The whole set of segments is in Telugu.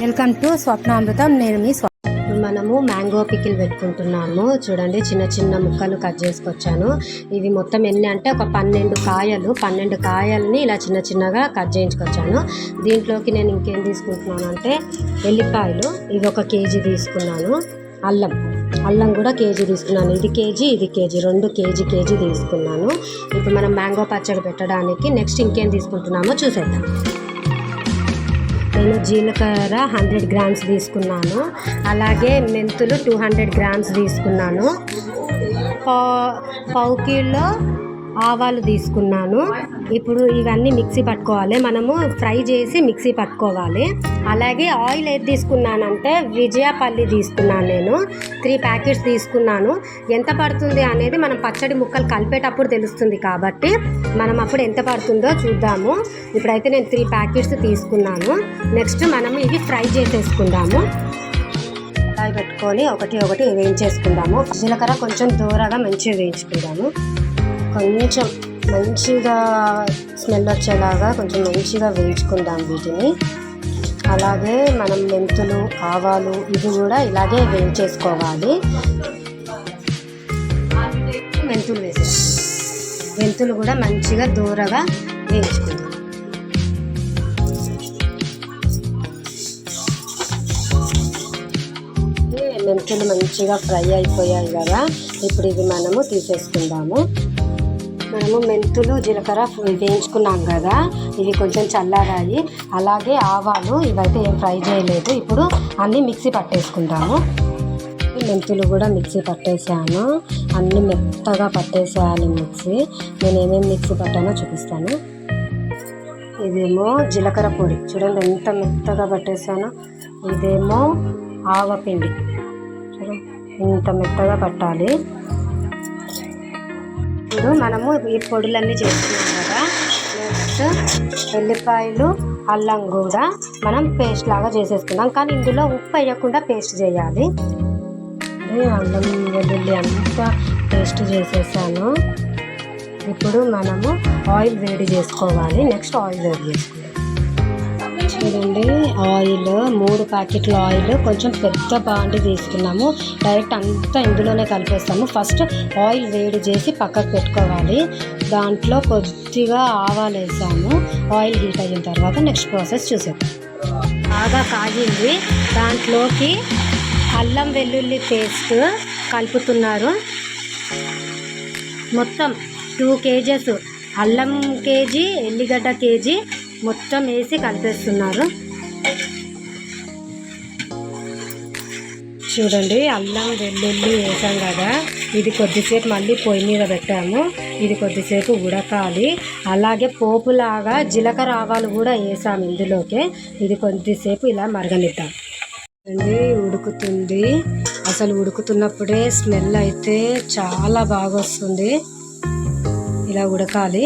Welcome to స్వప్నామృతం. నేను మీ స్వ మనము మ్యాంగో పికిల్ పెట్టుకుంటున్నాము. చూడండి చిన్న చిన్న ముక్కలు కట్ చేసుకొచ్చాను. ఇవి మొత్తం ఎన్ని అంటే ఒక పన్నెండు కాయలు పన్నెండు కాయల్ని ఇలా చిన్న చిన్నగా కట్ చేయించుకొచ్చాను. దీంట్లోకి నేను ఇంకేం తీసుకుంటున్నాను అంటే ఎల్లిపాయలు ఇవి ఒక కేజీ తీసుకున్నాను. అల్లం. అల్లం కూడా కేజీ తీసుకున్నాను. ఇది కేజీ ఇది కేజీ రెండు కేజీ కేజీ తీసుకున్నాను. ఇప్పుడు మనం మ్యాంగో పచ్చడి పెట్టడానికి నెక్స్ట్ ఇంకేం తీసుకుంటున్నామో చూసేద్దాం. నేను జీలకర్ర హండ్రెడ్ గ్రామ్స్ తీసుకున్నాను. అలాగే మెంతులు టూ హండ్రెడ్ గ్రామ్స్ తీసుకున్నాను. పా- పావు కిలో ఆవాలు తీసుకున్నాను. ఇప్పుడు ఇవన్నీ మిక్సీ పట్టుకోవాలి. మనము ఫ్రై చేసి మిక్సీ పట్టుకోవాలి. అలాగే ఆయిల్ ఏది తీసుకున్నానంటే విజయపల్లి తీసుకున్నాను నేను. త్రీ ప్యాకెట్స్ తీసుకున్నాను. ఎంత పడుతుంది అనేది మనం పచ్చడి ముక్కలు కలిపేటప్పుడు తెలుస్తుంది కాబట్టి మనం అప్పుడు ఎంత పడుతుందో చూద్దాము. ఇప్పుడైతే నేను త్రీ ప్యాకెట్స్ తీసుకున్నాను. నెక్స్ట్ మనం ఇవి ఫ్రై చేసేసుకుందాము. పెట్టుకొని ఒకటి ఒకటి వేయించేసుకుందాము. జీలకర్ర కొంచెం దూరగా మంచిగా వేయించుకుందాము. కొంచెం మంచిగా స్మెల్ వచ్చేలాగా కొంచెం మంచిగా వేయించుకుందాం వీటిని. అలాగే మనం మెంతులు ఆవాలు ఇవి కూడా ఇలాగే వేయించేసుకోవాలి. మెంతులు వేసి మెంతులు కూడా మంచిగా దూరగా వేయించుకుందాం. మెంతులు మంచిగా ఫ్రై అయిపోయాయి కదా. ఇప్పుడు ఇవి మనము తీసేసుకుందాము. మనము మెంతులు జీలకర్ర వేయించుకున్నాం కదా. ఇవి కొంచెం చల్లారాయి. అలాగే ఆవాలు ఇవైతే ఏం ఫ్రై చేయలేదు. ఇప్పుడు అన్నీ మిక్సీ పట్టేసుకుంటాము. మెంతులు కూడా మిక్సీ పట్టేసాను అన్నీ మెత్తగా పట్టేసేయాలి మిక్సీ. నేను ఏమేమి మిక్సీ పట్టానో చూపిస్తాను. ఇదేమో జీలకర్ర పొడి. చూడండి ఎంత మెత్తగా పట్టేసానో ఇదేమో ఆవపిండి. చూడండి ఇంత మెత్తగా పట్టాలి. ఇప్పుడు మనము ఈ పొడులన్నీ చేసుకున్నాం కదా. నెక్స్ట్ ఎల్లిపాయలు అల్లం కూడా మనం పేస్ట్ లాగా చేసేసుకున్నాం కానీ ఇందులో ఉప్పు వేయకుండా పేస్ట్ చేయాలి. అల్లం వెల్లుల్లి అంతా పేస్ట్ చేసేసాను. ఇప్పుడు మనము ఆయిల్ వేడి చేసుకోవాలి. నెక్స్ట్ ఆయిల్ వేడి చేసుకుందాం చూడండి. ఆయిల్ మూడు ప్యాకెట్ల ఆయిల్ కొంచెం పెద్ద బాండి తీసుకున్నాము. డైరెక్ట్ అంతా ఇందులోనే కలిపేస్తాము. ఫస్ట్ ఆయిల్ వేడి చేసి పక్కకు పెట్టుకోవాలి. దాంట్లో కొద్దిగా ఆవాలు వేసాము. ఆయిల్ హీట్ అయిన తర్వాత నెక్స్ట్ ప్రాసెస్ చూసేద్దాం. బాగా కాగింది. దాంట్లోకి అల్లం వెల్లుల్లి పేస్ట్ కలుపుతున్నారు. మొత్తం టూ కేజెస్ అల్లం కేజీ ఎల్లిగడ్డ కేజీ మొత్తం వేసి కలిపేస్తున్నారు. చూడండి అల్లం వెల్లుల్లి వేసాం కదా. ఇది కొద్దిసేపు మళ్ళీ పొయ్యి మీద పెట్టాము. ఇది కొద్దిసేపు ఉడకాలి. అలాగే పోపులాగా జీలకర్ర ఆవాలు కూడా వేసాము ఇందులోకే. ఇది కొద్దిసేపు ఇలా మరగనిద్దాం. అండి ఉడుకుతుంది. అసలు ఉడుకుతున్నప్పుడే స్మెల్ అయితే చాలా బాగా వస్తుంది. ఇలా ఉడకాలి.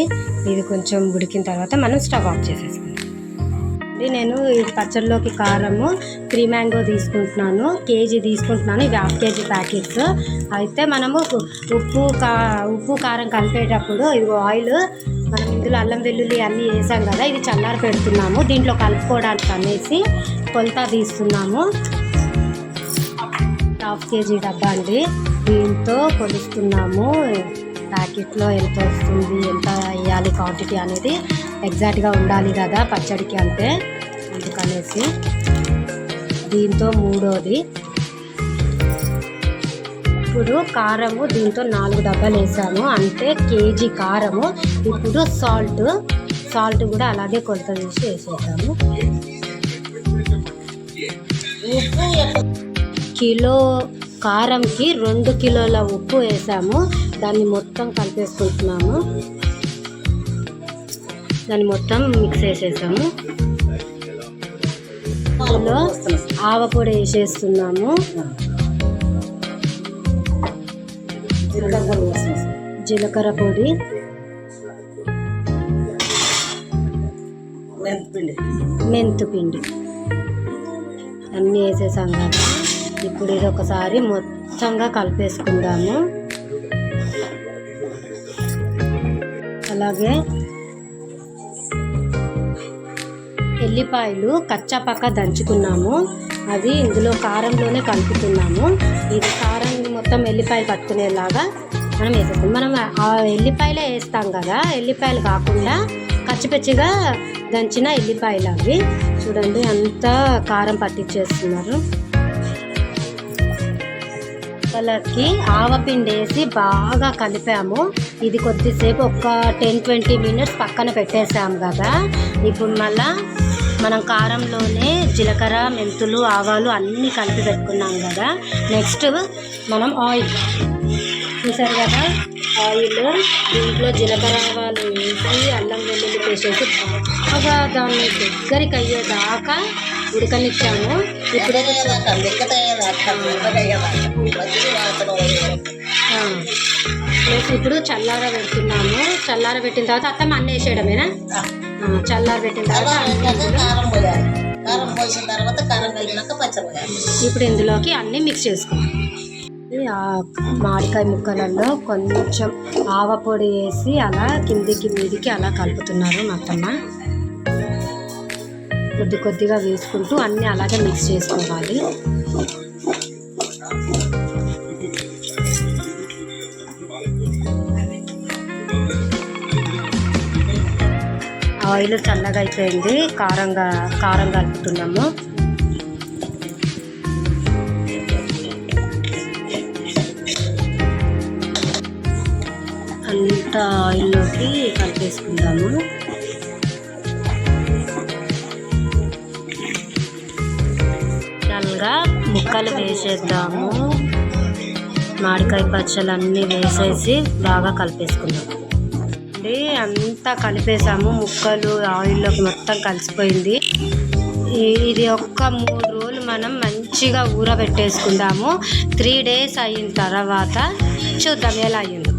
ఇది కొంచెం ఉడికిన తర్వాత మనం స్టవ్ ఆఫ్ చేసేసుకుందాం నేను ఈ పచ్చడిలోకి కారము త్రీ మ్యాంగో తీసుకుంటున్నాను కేజీ తీసుకుంటున్నాను. ఇవి హాఫ్ కేజీ ప్యాకెట్స్. అయితే మనము ఉప్పు కా ఉప్పు కారం కలిపేటప్పుడు ఇది ఆయిల్ మనం ఇందులో అల్లం వెల్లుల్లి అన్నీ వేసాం కదా ఇది చల్లారి పెడుతున్నాము. దీంట్లో కలుపుకోవడానికి అనేసి కొలత తీస్తున్నాము. హాఫ్ కేజీ డబ్బా అండి. దీంతో కొలుస్తున్నాము. ప్యాకెట్లో ఎంత వస్తుంది ఎంత వేయాలి క్వాంటిటీ అనేది ఎగ్జాక్ట్గా ఉండాలి కదా పచ్చడికి అంతే. అందుకనేసి దీంతో మూడోది. ఇప్పుడు కారము దీంతో నాలుగు డబ్బాలు వేసాము అంటే కేజీ కారము. ఇప్పుడు సాల్ట్ సాల్ట్ కూడా అలాగే కొలత తీసి వేసేద్దాము. కిలో కారంకి రెండు కిలోల ఉప్పు వేసాము. దాన్ని మొత్తం కలిపేసుకుంటున్నాము. దాన్ని మొత్తం మిక్స్ చేసేసాము. అందులో ఆవపొడి వేసేస్తున్నాము. జీలకర్ర పొడి. మెంతు పిండి. అన్నీ వేసేసాం కదా. ఇప్పుడు ఇది ఒకసారి మొత్తంగా కలిపేసుకుందాము. అలాగే ఎల్లిపాయలు కచ్చాపక్క దంచుకున్నాము. అవి ఇందులో కారంలోనే కలుపుతున్నాము. ఇది కారం మొత్తం ఎల్లిపాయలు పట్టుకునేలాగా మనం వేసేస్తాం. మనం ఆ ఎల్లిపాయలే వేస్తాం కదా. ఎల్లిపాయలు కాకుండా కచ్చిపచ్చిగా దంచిన ఎల్లిపాయలు అవి. చూడండి అంతా కారం పట్టించేస్తున్నారు. ముక్కలకి ఆవపిండి వేసి బాగా కలిపాము. ఇది కొద్దిసేపు ఒక టెన్ ట్వంటీ మినిట్స్ పక్కన పెట్టేసాము కదా. ఇప్పుడు మళ్ళా మనం కారంలోనే జీలకర్ర మెంతులు ఆవాలు అన్నీ కలిపి పెట్టుకున్నాం కదా. నెక్స్ట్ మనం ఆయిల్. చూసారు కదా? ఆయిల్ దీంట్లో జీలకర్ర ఆవాలు వేసి అల్లం వెల్లుల్లి వేసేసి బాగా దాన్ని దగ్గరికి అయ్యేదాకా ఉడకనిచ్చాము. ఇప్పుడు ప్లస్ ఇప్పుడు చల్లార పెడుతున్నాము. చల్లార పెట్టిన తర్వాత అత్తమ్మ అన్నీ వేసేయడమేనా? చల్లార పెట్టిన తర్వాత కారం పోసిన కారం పచ్చడి ఇప్పుడు ఇందులోకి అన్నీ మిక్స్ చేసుకున్నాం ఈ ఆ మామిడికాయ ముక్కలలో కొంచెం ఆవ పొడి వేసి అలా కిందికి మీదికి అలా కలుపుతున్నారు మా అత్తమ్మ. కొద్ది కొద్దిగా వేసుకుంటూ అన్నీ అలాగే మిక్స్ చేసుకోవాలి. ఆయిల్ చల్లగా అయిపోయింది. కారంగా కారం కలుపుతున్నాము. అంత ఆయిల్లోకి కలిపేసుకుందాము. చల్లగా ముక్కలు వేసేద్దాము. మామిడికాయ పచ్చలు అన్నీ వేసేసి బాగా కలిపేసుకుందాం అండి అంతా కలిపేసాము ముక్కలు ఆయిల్లోకి మొత్తం కలిసిపోయింది. ఇది ఒక్క మూడు రోజులు మనం మంచిగా ఊరబెట్టేసుకుందాము. త్రీ డేస్ అయిన తర్వాత చూద్దాం ఎలా అయ్యిందో.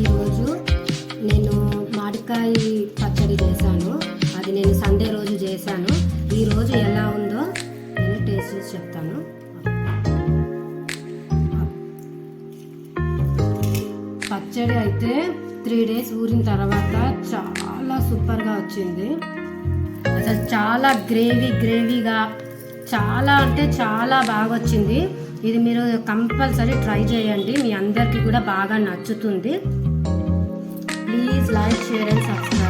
ఈరోజు నేను మామిడికాయ పచ్చడి చేశాను. అది నేను సండే రోజు చేశాను. ఈరోజు ఎలా ఉందో నేను టేస్ట్ చేసి చెప్తాను. పచ్చడి అయితే త్రీ డేస్ ఊరిన తర్వాత చాలా సూపర్గా వచ్చింది. అసలు చాలా గ్రేవీ గ్రేవీగా చాలా అంటే చాలా బాగా వచ్చింది ఇది మీరు కంపల్సరీ ట్రై చేయండి. మీ అందరికీ కూడా బాగా నచ్చుతుంది. Please like share and subscribe.